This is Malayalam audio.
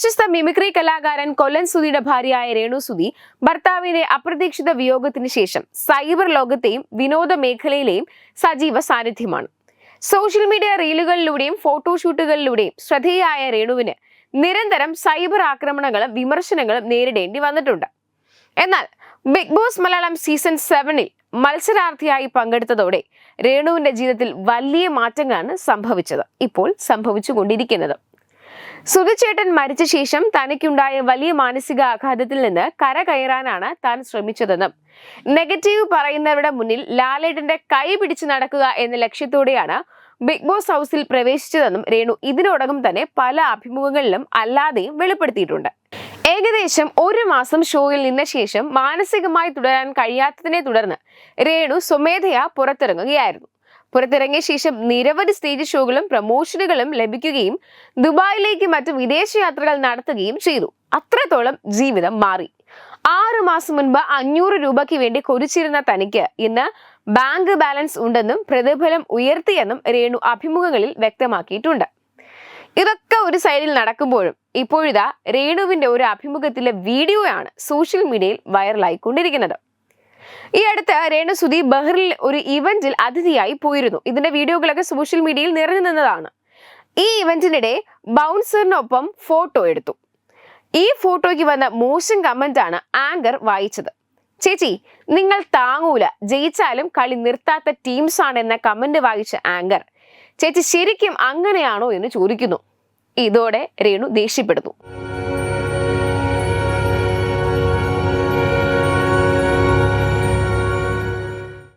പ്രശസ്ത മിമിക്രി കലാകാരൻ കൊല്ലൻ സുധിയുടെ ഭാര്യയായ രേണു സുധി ഭർത്താവിന്റെ അപ്രതീക്ഷിത വിയോഗത്തിന് ശേഷം സൈബർ ലോകത്തെയും വിനോദ മേഖലയിലെയും സജീവ സാന്നിധ്യമാണ്. സോഷ്യൽ മീഡിയ റീലുകളിലൂടെയും ഫോട്ടോഷൂട്ടുകളിലൂടെയും ശ്രദ്ധേയായ രേണുവിന് നിരന്തരം സൈബർ ആക്രമണങ്ങളും വിമർശനങ്ങളും നേരിടേണ്ടി വന്നിട്ടുണ്ട്. എന്നാൽ ബിഗ് ബോസ് മലയാളം സീസൺ സെവനിൽ മത്സരാർത്ഥിയായി പങ്കെടുത്തതോടെ രേണുവിന്റെ ജീവിതത്തിൽ വലിയ മാറ്റങ്ങളാണ് സംഭവിച്ചത്. ഇപ്പോൾ സംഭവിച്ചുകൊണ്ടിരിക്കുന്നത്. സുധിച്ചേട്ടൻ മരിച്ച ശേഷം തനിക്കുണ്ടായ വലിയ മാനസിക ആഘാതത്തിൽ നിന്ന് കര കയറാനാണ് താൻ ശ്രമിച്ചതെന്നും. നെഗറ്റീവ് പറയുന്നവരുടെ മുന്നിൽ ലാലേട്ടന്റെ കൈ പിടിച്ചു നടക്കുക എന്ന ലക്ഷ്യത്തോടെയാണ് ബിഗ് ബോസ് ഹൗസിൽ പ്രവേശിച്ചതെന്നും രേണു ഇതിനോടകം തന്നെ പല അഭിമുഖങ്ങളിലും അല്ലാതെയും വെളിപ്പെടുത്തിയിട്ടുണ്ട്. ഏകദേശം ഒരു മാസം ഷോയിൽ നിന്ന ശേഷം മാനസികമായി തുടരാൻ കഴിയാത്തതിനെ തുടർന്ന് രേണു സ്വമേധയാ പുറത്തിറങ്ങുകയായിരുന്നു. പുറത്തിറങ്ങിയ ശേഷം നിരവധി സ്റ്റേജ് ഷോകളും പ്രമോഷനുകളും ലഭിക്കുകയും ദുബായിലേക്ക് മറ്റു വിദേശയാത്രകൾ നടത്തുകയും ചെയ്തു. അത്രത്തോളം ജീവിതം മാറി. ആറു മാസം മുൻപ് അഞ്ഞൂറ് രൂപയ്ക്ക് വേണ്ടി കൊതിച്ചിരുന്ന തനിക്ക് ഇന്ന് ബാങ്ക് ബാലൻസ് ഉണ്ടെന്നും പ്രതിഫലം ഉയർത്തിയെന്നും രേണു അഭിമുഖങ്ങളിൽ വ്യക്തമാക്കിയിട്ടുണ്ട്. ഇതൊക്കെ ഒരു സൈഡിൽ നടക്കുമ്പോഴും ഇപ്പോഴിതാ രേണുവിന്റെ ഒരു അഭിമുഖത്തിലെ വീഡിയോയാണ് സോഷ്യൽ മീഡിയയിൽ വൈറലായിക്കൊണ്ടിരിക്കുന്നത് ഈ അടുത്ത് രേണു സുധി ബഹ്റിൽ ഒരു ഇവന്റിൽ അതിഥിയായി പോയിരുന്നു. ഇതിന്റെ വീഡിയോകളൊക്കെ സോഷ്യൽ മീഡിയയിൽ നിറഞ്ഞു നിന്നതാണ്. ഈ ഇവന്റിനിടെ ബൗൺസറിനൊപ്പം ഫോട്ടോ എടുത്തു. ഈ ഫോട്ടോയ്ക്ക് വന്ന മോശം കമന്റ് ആണ് ആങ്കർ വായിച്ചത്. ചേച്ചി നിങ്ങൾ താങ്ങൂല. ജയിച്ചാലും കളി നിർത്താത്ത ടീംസ് ആണ് എന്ന കമന്റ് വായിച്ച ആങ്കർ ചേച്ചി ശരിക്കും അങ്ങനെയാണോ? എന്ന് ചോദിക്കുന്നു. ഇതോടെ രേണു ദേഷ്യപ്പെടുന്നു.